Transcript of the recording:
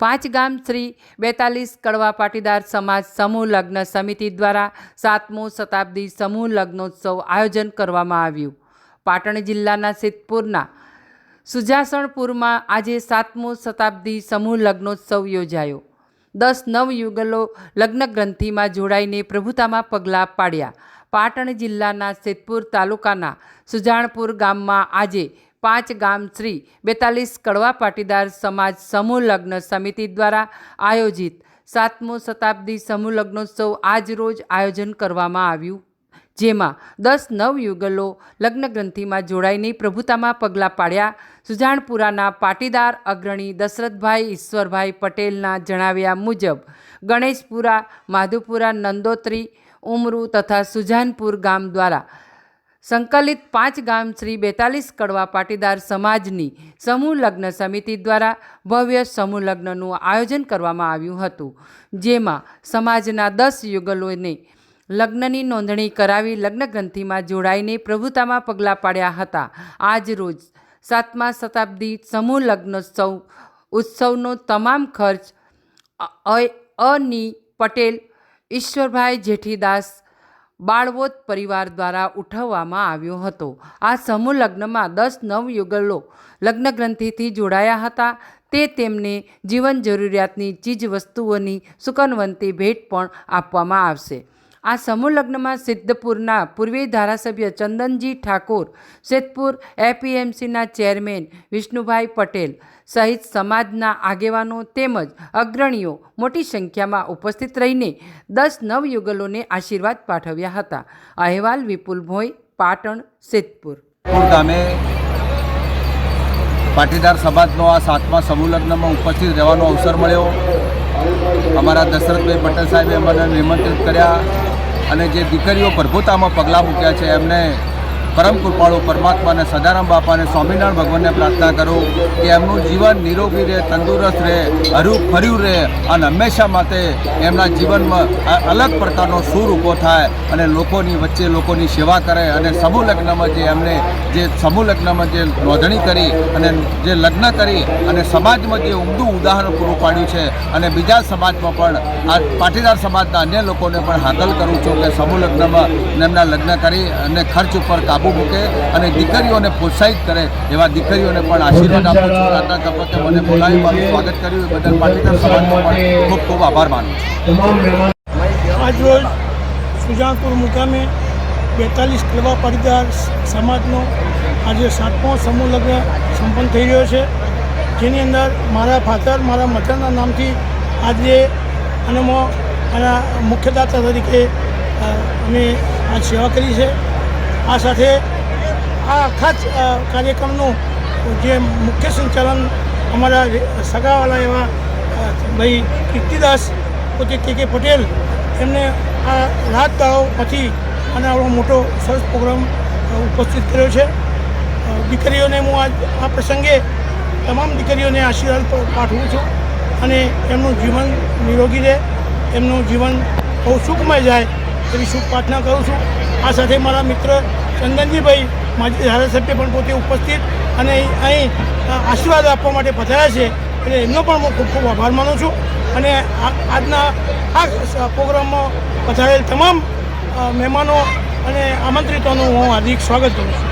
પાંચ ગામ શ્રી બેતાલીસ કડવા પાટીદાર સમાજ સમૂહ લગ્ન સમિતિ દ્વારા સાતમો શતાબ્દી સમૂહ લગ્નોત્સવ આયોજન કરવામાં આવ્યું. પાટણ જિલ્લાના સિદ્ધપુરના સુજાસણપુરમાં આજે સાતમો શતાબ્દી સમૂહ લગ્નોત્સવ યોજાયો. દસ નવ યુગલો લગ્ન ગ્રંથિમાં જોડાઈને પ્રભુતામાં પગલાં પાડ્યા. પાટણ જિલ્લાના સિદ્ધપુર તાલુકાના સુજાણપુર ગામમાં આજે પાંચ ગામ શ્રી બેતાલીસ કડવા પાટીદાર સમાજ સમૂહ લગ્ન સમિતિ દ્વારા આયોજિત સાતમો શતાબ્દી સમૂહ લગ્નોત્સવ આજ રોજ આયોજન કરવામાં આવ્યું. જેમાં દસ નવયુગલો લગ્નગ્રંથિમાં લગ્ન જોડાઈને પ્રભુતામાં પગલાં પાડ્યા. સુજાણપુરાના પાટીદાર અગ્રણી દશરથભાઈ ઈશ્વરભાઈ પટેલના જણાવ્યા મુજબ, ગણેશપુરા, માધુપુરા, નંદોત્રી, ઉમરુ તથા સુજાનપુર ગામ દ્વારા સંકલિત પાંચ ગામ શ્રી બેતાલીસ કડવા પાટીદાર સમાજની સમૂહ લગ્ન સમિતિ દ્વારા ભવ્ય સમૂહ લગ્નનું આયોજન કરવામાં આવ્યું હતું, જેમાં સમાજના દસ યુગલોને લગ્નની નોંધણી કરાવી લગ્નગ્રંથિમાં જોડાઈને પ્રભુતામાં પગલાં પાડ્યા હતા. આજ રોજ સાતમા શતાબ્દી સમૂહ લગ્નોત્સવ ઉત્સવનો તમામ ખર્ચ અની પટેલ ઈશ્વરભાઈ જેઠીદાસ બાળવોત પરિવાર દ્વારા ઉઠવવામાં આવ્યો હતો. આ સમૂહ લગ્નમાં દસ નવયુગલો લગ્નગ્રંથિથી જોડાયા હતા. તે તેમને જીવન જરૂરિયાતની ચીજ વસ્તુઓની સુકનવંતી ભેટ પણ આપવામાં આવશે. આ સમૂહ લગ્નમાં સિદ્ધપુરના પૂર્વી ધારાસભ્ય ચંદનજી ઠાકોર, સિદ્ધપુર એપીએમસીના ચેરમેન વિષ્ણુભાઈ પટેલ સહિત સમાજના આગેવાનો તેમજ અગ્રણીઓ મોટી સંખ્યામાં ઉપસ્થિત રહીને દસ નવયુગલોને આશીર્વાદ પાઠવ્યા હતા. અહેવાલ વિપુલ ભોઈ, પાટણ, સિદ્ધપુર. પાટીદાર સમાજનો આ સાતમા સમૂહ લગ્નમાં ઉપસ્થિત રહેવાનો અવસર મળ્યો. અમારા દશરથભાઈ પટેલ સાહેબે અમને નિમંત્રિત કર્યા અને જે દીકરીઓ પ્રભુતામાં પગલાં મૂક્યા છે, એમને પરમ કૃપાળુ પરમાત્માને, સદારામ બાપાને, સ્વામિનારાયણ ભગવાનને પ્રાર્થના કરું કે એમનું જીવન નિરોગી રહે, તંદુરસ્ત રહે, હરું ફર્યું રહે અને હંમેશા માટે એમના જીવનમાં અલગ પ્રકારનો સૂર ઊભો થાય અને લોકોની વચ્ચે લોકોની સેવા કરે અને સમૂહ લગ્નમાં જે એમને જે સમૂહ લગ્નમાં જે નોંધણી કરી અને જે લગ્ન કરી અને સમાજમાં જે ઉમદું ઉદાહરણ પૂરું પાડ્યું છે અને બીજા સમાજમાં પણ, આ પાટીદાર સમાજના અન્ય લોકોને પણ હાકલ કરું છું કે સમૂહ લગ્નમાં એમના લગ્ન કરી અને ખર્ચ ઉપર કાબૂ મૂકે અને દીકરીઓને પ્રોત્સાહિત કરે એવા દીકરીઓને પણ આશીર્વાદ આપું છું. આજના તબક્કે મને બોલાવી મારું સ્વાગત કર્યું. બદલ પાટીદાર સમાજનો પણ ખૂબ ખૂબ આભાર માનું છું. આજરોજ સુજાનપુર મુકામે બેતાલીસ કલવા પાટીદાર સમાજનો આજે સાતમો સમૂહ લગ્ન સંપન્ન થઈ રહ્યો છે. જેની અંદર મારા ફાધર, મારા મધરના નામથી આજે અને મુખ્યદાતા તરીકે અમે આ સેવા કરી છે. આ સાથે આ આખા જ કાર્યક્રમનું જે મુખ્ય સંચાલન અમારા સગાવાલા એવા ભાઈ કીર્તિદાસ, પોતે કે કે પટેલ, એમને આ રાત દાહોમાંથી અને આવડો મોટો સરસ પ્રોગ્રામ ઉપસ્થિત કર્યો છે. દીકરીઓને હું આજ આ પ્રસંગે તમામ દીકરીઓને આશીર્વાદ પાઠવું છું અને એમનું જીવન નિરોગી રહે, એમનું જીવન બહુ સુખમય જાય એવી શુભ પ્રાર્થના કરું છું. આ સાથે મારા મિત્ર ચંદનજીભાઈ માજી ધારાસભ્ય પણ પોતે ઉપસ્થિત અને અહીં આશીર્વાદ આપવા માટે પધાર્યા છે. એટલે એમનો પણ હું ખૂબ ખૂબ આભાર માનું છું. અને આજના આ પ્રોગ્રામમાં પધારેલ તમામ મહેમાનો અને આમંત્રિતોનું હું હાર્દિક સ્વાગત કરું છું.